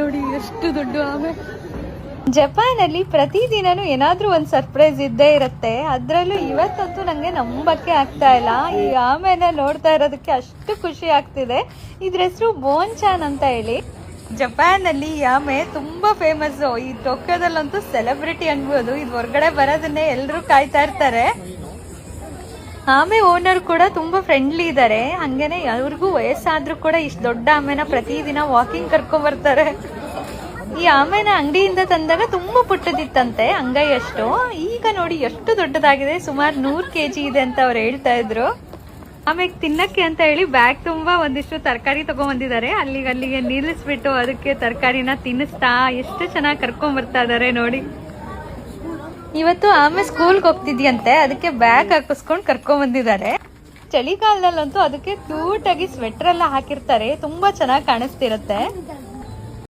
ನೋಡಿ, ಎಷ್ಟು ದೊಡ್ಡ ಆಮೆ. ಜಪಾನಲ್ಲಿ ಪ್ರತಿದಿನನೂ ಏನಾದ್ರೂ ಒಂದು ಸರ್ಪ್ರೈಸ್ ಇದ್ದೇ ಇರುತ್ತೆ. ಅದ್ರಲ್ಲೂ ಇವತ್ತಂತೂ ನಂಗೆ ನಂಬಕ್ಕೆ ಆಗ್ತಾ ಇಲ್ಲ. ಈ ಆಮೆನ ನೋಡ್ತಾ ಇರೋದಕ್ಕೆ ಅಷ್ಟು ಖುಷಿ ಆಗ್ತಿದೆ. ಇದ್ರ ಹೆಸರು ಬೋನ್ಚಾನ್ ಅಂತ ಹೇಳಿ. ಜಪಾನಲ್ಲಿ ಈ ಆಮೆ ತುಂಬಾ ಫೇಮಸ್ ಈ ಟೊಕ್ಯೋದಲ್ಲಂತೂ ಸೆಲೆಬ್ರಿಟಿ ಅನ್ಬೋದು. ಇದು ಹೊರಗಡೆ ಬರೋದನ್ನೇ ಎಲ್ಲರೂ ಕಾಯ್ತಾ ಇರ್ತಾರೆ. ಆಮೆ ಓನರ್ ಕೂಡ ತುಂಬಾ ಫ್ರೆಂಡ್ಲಿ ಇದ್ದಾರೆ ಹಂಗೇನೆ ಅವ್ರಿಗೂ ವಯಸ್ಸಾದ್ರೂ ಕೂಡ ಇಷ್ಟು ದೊಡ್ಡ ಆಮೆನ ಪ್ರತಿದಿನ ವಾಕಿಂಗ್ ಕರ್ಕೊಂಡ್ ಬರ್ತಾರೆ. ಈ ಆಮೆನ ಅಂಗಡಿಯಿಂದ ತಂದಾಗ ತುಂಬಾ ಪುಟ್ಟದಿತ್ತಂತೆ, ಅಂಗೈ ಅಷ್ಟು. ಈಗ ನೋಡಿ ಎಷ್ಟು ದೊಡ್ಡದಾಗಿದೆ, ಸುಮಾರು ನೂರ್ ಕೆಜಿ ಇದೆ ಅಂತ ಅವ್ರು ಹೇಳ್ತಾ ಇದ್ರು. ಆಮೇಲೆ ತಿನ್ನಕ್ಕೆ ಅಂತ ಹೇಳಿ ಬ್ಯಾಗ್ ತುಂಬಾ ಒಂದಿಷ್ಟು ತರಕಾರಿ ತಗೊಂಡ್ಬಂದಿದ್ದಾರೆ ಅಲ್ಲಿಗೆ ಅಲ್ಲಿಗೆ ನಿಲ್ಲಿಸ್ಬಿಟ್ಟು ಅದಕ್ಕೆ ತರಕಾರಿನ ತಿನ್ನಿಸ್ತಾ ಎಷ್ಟು ಚೆನ್ನಾಗಿ ಕರ್ಕೊಂಡ್ ಬರ್ತಾ ಇದಾರೆ ನೋಡಿ. ಇವತ್ತು ಆಮೆ ಸ್ಕೂಲ್ಗೆ ಹೋಗ್ತಿದ್ಯಂತೆ, ಅದಕ್ಕೆ ಬ್ಯಾಗ್ ಹಾಕಿಸ್ಕೊಂಡು ಕರ್ಕೊಂಡ್ ಬಂದಿದ್ದಾರೆ. ಚಳಿಗಾಲದಲ್ಲಂತೂ ಅದಕ್ಕೆ ಕ್ಯೂಟ್ ಆಗಿ ಸ್ವೆಟರ್ ಎಲ್ಲ ಹಾಕಿರ್ತಾರೆ, ತುಂಬಾ ಚೆನ್ನಾಗಿ ಕಾಣಿಸ್ತಿರತ್ತೆ.